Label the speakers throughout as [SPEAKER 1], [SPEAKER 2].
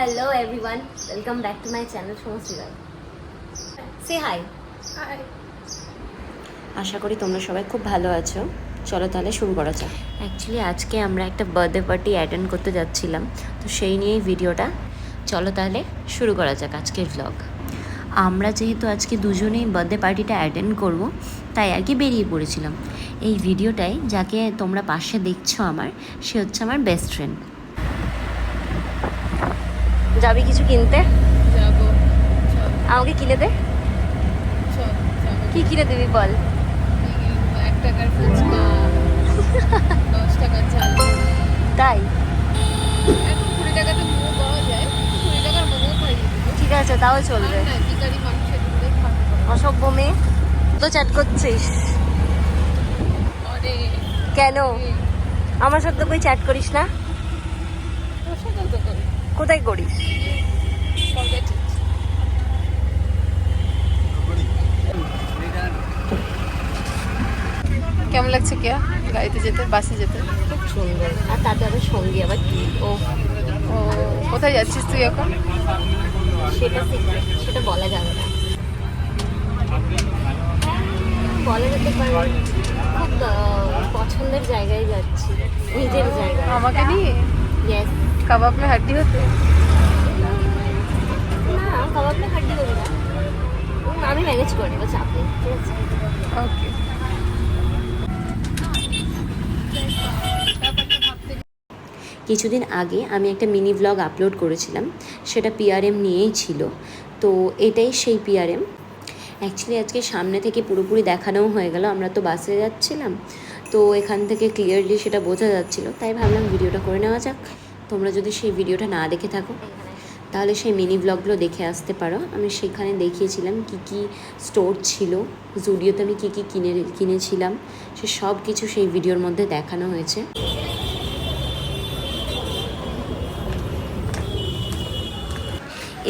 [SPEAKER 1] Hello everyone welcome back to my channel রায় সে hi আশা করি তোমরা সবাই খুব ভালো আছো। চলো তাহলে শুরু করা যাক। অ্যাকচুয়ালি আজকে আমরা একটা বার্থডে পার্টি অ্যাটেন্ড করতে যাচ্ছিলাম। তো সেই নিয়েই ভিডিওটা। চলো তাহলে শুরু করা যাক আজকের ভ্লগ আমরা যেহেতু আজকে দুজনেই বার্থডে পার্টিটা অ্যাটেন্ড করব তাই আর কি বেরিয়ে পড়েছিলাম। এই ভিডিওটাই যাকে তোমরা পাশে দেখছ আমার সে হচ্ছে আমার বেস্ট ফ্রেন্ড যাবি কিছু কিনতে? আমাকে কিনে দে। কি কিনে দিবি বল? তাই? ঠিক আছে তাও চলবে। অসভ্য মেয়ে। তো চ্যাট করছিস? কেন? আমার সাথে কই চ্যাট করিস না?
[SPEAKER 2] তোর সাথেও তো করি
[SPEAKER 1] কোথায় করিস?
[SPEAKER 2] কেমন লাগছে কেয়া? গাড়িতে যেতে বাসে যেতে?
[SPEAKER 1] খুব সুন্দর আর তাতে আবার সঙ্গী আবার কি? ও
[SPEAKER 2] ও কোথায় যাচ্ছিস তুই এখন?
[SPEAKER 1] সেটা secret, সেটা বলা যাবে না। বলা যেতে পারে খুব পছন্দের জায়গায় যাচ্ছি নিজের জায়গায়।
[SPEAKER 2] আমাকে নিয়ে?
[SPEAKER 1] ইয়েস
[SPEAKER 2] কাবাব মে হাড্ডি হতে
[SPEAKER 1] না কাবাব না হাড্ডি করি না আমি ম্যানেজ করে নেব চাপ নেই ঠিক আছে
[SPEAKER 2] ওকে
[SPEAKER 1] কিছুদিন আগে আমি একটা মিনি ব্লগ আপলোড করেছিলাম সেটা পিআরএম নিয়েই ছিল। তো এটাই সেই পিআরএম অ্যাকচুয়ালি আজকে সামনে থেকে পুরোপুরি দেখানোও হয়ে গেল আমরা তো বাসে যাচ্ছিলাম। তো এখান থেকে ক্লিয়ারলি সেটা বোঝা যাচ্ছিল। তাই ভাবলাম ভিডিওটা করে নেওয়া যাক। তোমরা যদি সেই ভিডিওটা না দেখে থাকো, তাহলে সেই মিনি ব্লগগুলো দেখে আসতে পারো। আমি সেখানে দেখিয়েছিলাম কি কি স্টোর ছিল জুডিওতে আমি কী কী কিনে, কিনেছিলাম, সে সব কিছু সেই ভিডিওর মধ্যে দেখানো হয়েছে।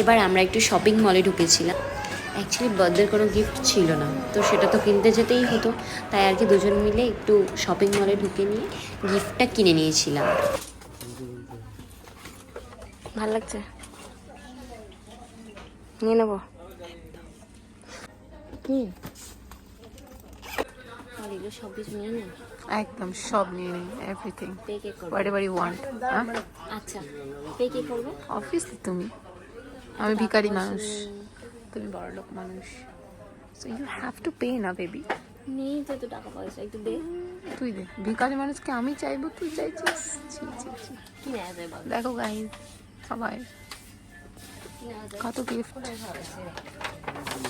[SPEAKER 1] এবার আমরা একটু শপিং মলে ঢুকেছিলাম। অ্যাকচুয়ালি বার্থডের কোনো গিফট ছিল না। তো সেটা তো কিনতে যেতেই হতো। তাই আর কি দুজন মিলে একটু শপিং মলে ঢুকে নিয়ে গিফটটা কিনে নিয়েছিলাম। ভালো লাগছে? নিয়ে নেব। কি? সব কিছু নিয়ে নে।
[SPEAKER 2] একদম সব নিয়ে নিই everything whatever you want
[SPEAKER 1] আচ্ছা পে কে করবে?
[SPEAKER 2] অবভিয়াসলি তুমি? আমি ভিখারি মানুষ। তুমি বড় লোক মানুষ। So you have to pay না বেবি
[SPEAKER 1] নেই তো এত টাকা পয়সা একটু দে।
[SPEAKER 2] তুই দে। ভিখারি মানুষকে আমি চাইব তুই চাইছিস?
[SPEAKER 1] কি নেওয়া যায়
[SPEAKER 2] দেখো গাইজ সবাই। কত গিফট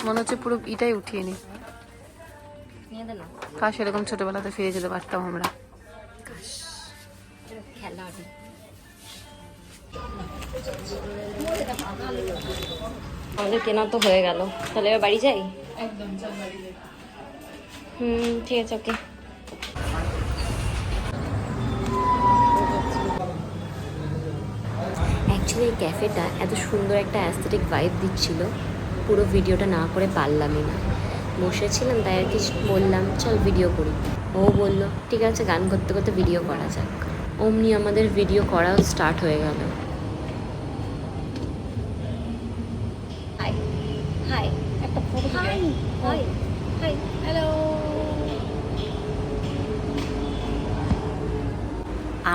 [SPEAKER 2] মনে হচ্ছে পুরো ইটাই উঠিয়ে নি। কাশ এরকম ছোটবেলাতে ফিরে যেতে পারতাম আমরা।
[SPEAKER 1] খেলা আমাদের কেনা তো হয়ে গেল। তাহলে এবার বাড়ি যাই?
[SPEAKER 2] একদম চল বাড়ি যাই।
[SPEAKER 1] হুম ঠিক আছে ওকে। অ্যাকচুয়ালি এই ক্যাফেটা এত সুন্দর একটা অ্যাস্থেটিক ভাইব দিচ্ছিল। পুরো ভিডিওটা না করে পারলামই না। বসেছিলাম তাই আর কি বললাম চল ভিডিও করি। ও বলল ঠিক আছে গান করতে করতে ভিডিও করা যাক। অমনি আমাদের ভিডিও করাও স্টার্ট হয়ে গেল। হাই
[SPEAKER 2] একটা photo
[SPEAKER 1] hi hi hi
[SPEAKER 2] hello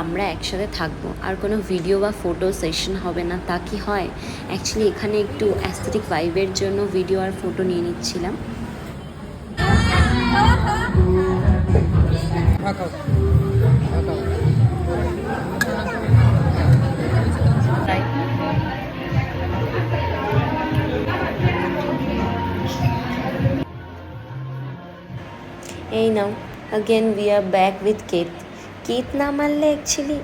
[SPEAKER 1] আমরা একসাথে থাকব আর কোনো ভিডিও বা ফটো সেশন হবে না তা কি হয়? অ্যাকচুয়ালি এখানে একটু অ্যাস্থেটিক ভাইবের জন্য ভিডিও আর ফটো নিয়ে নিচ্ছিলাম। এই now again we are back with কেত কেত না মারলে অ্যাকচুয়ালি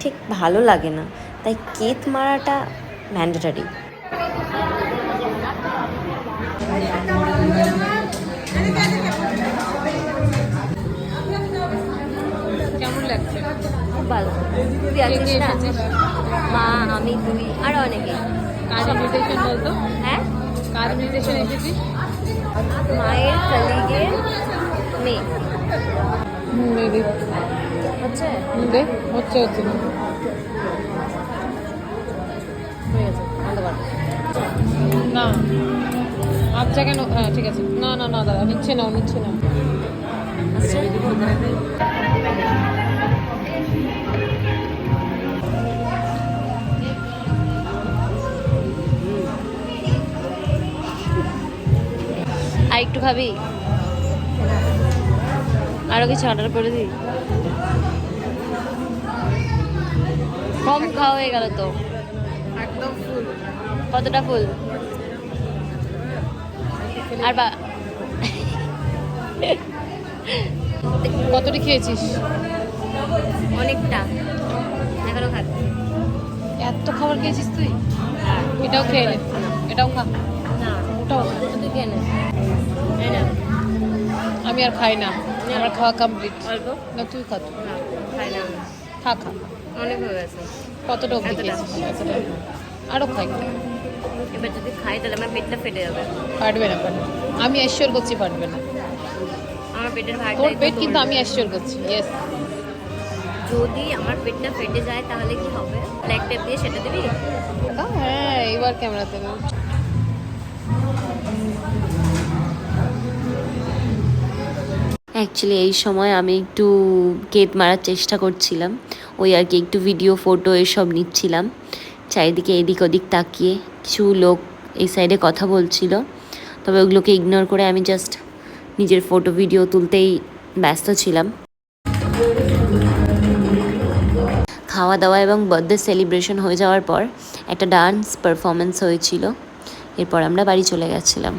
[SPEAKER 1] ঠিক ভালো লাগে না তাই কেত মারাটা ম্যান্ডেটারি
[SPEAKER 2] কেমন লাগছে?
[SPEAKER 1] খুব ভালো। তুই আছিস
[SPEAKER 2] কে কে
[SPEAKER 1] না? মা আমি তুই আর অনেকে।
[SPEAKER 2] কার ইনভিটেশন বলতো?
[SPEAKER 1] হ্যাঁ?
[SPEAKER 2] কার ইনভিটেশন এসেছিস?
[SPEAKER 1] মায়ের কলিগের মেয়ে
[SPEAKER 2] হুম দিদি
[SPEAKER 1] হচ্ছে?
[SPEAKER 2] দে হচ্ছে হচ্ছে।
[SPEAKER 1] গেছে
[SPEAKER 2] না। আচ্ছা কেন হ্যাঁ ঠিক আছে। না না না দাদা নিচ্ছে না নিচ্ছে না
[SPEAKER 1] আর একটু খাবি আরও কিছু অর্ডার করে দিই? কম খাওয়া হয়ে গেল তো।
[SPEAKER 2] একদম ফুল
[SPEAKER 1] কতটা ফুল আর বা
[SPEAKER 2] কতটি খেয়েছিস?
[SPEAKER 1] অনেকটা। এখনও খাচ্ছি
[SPEAKER 2] এত খাবার খেয়েছিস তুই? এটাও খেয়ে নে। এটাও খা।
[SPEAKER 1] না
[SPEAKER 2] ওটাও খা।
[SPEAKER 1] তুই কেন
[SPEAKER 2] আমি আর খাই না। আমার খাওয়া কমপ্লিট
[SPEAKER 1] অল্প?
[SPEAKER 2] না তুই খা।
[SPEAKER 1] খাই না
[SPEAKER 2] খা খা।
[SPEAKER 1] অনেক হয়ে গেছে।
[SPEAKER 2] কতটা অব্দি? খেয়েছিস? আরও খাই।
[SPEAKER 1] এবার যদি খাই তাহলে আমার পেটটা ফেটে যাবে।
[SPEAKER 2] পারবে না পারবে না। আমি অ্যাসিওর করছি পারবে না।
[SPEAKER 1] আমার পেটের
[SPEAKER 2] তোর পেট কিন্তু আমি অ্যাসিওর করছি ইয়েস
[SPEAKER 1] যদি আমার পেটটা ফেটে যায় তাহলে কি হবে? ব্ল্যাক টেপ দিয়ে সেটা দিবি?
[SPEAKER 2] হ্যাঁ এবার ক্যামেরাতে
[SPEAKER 1] অ্যাকচুয়ালি এই সময় আমি একটু কেত মারার চেষ্টা করছিলাম। ওই আর কি একটু ভিডিও ফটো এসব নিচ্ছিলাম। চারিদিকে এদিক ওদিক তাকিয়ে কিছু লোক এই সাইডে কথা বলছিল। তবে ওগুলোকে ইগনোর করে আমি জাস্ট নিজের ফটো ভিডিও তুলতেই ব্যস্ত ছিলাম। খাওয়া দাওয়া এবং বার্থডে সেলিব্রেশন হয়ে যাওয়ার পর একটা ডান্স পারফরমেন্স হয়েছিল। এরপর আমরা বাড়ি চলে গেছিলাম।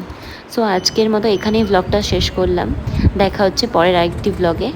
[SPEAKER 1] সো আজকের মতো এখানেই ব্লগটা শেষ করলাম। দেখা হচ্ছে পরের আরেকটি ব্লগে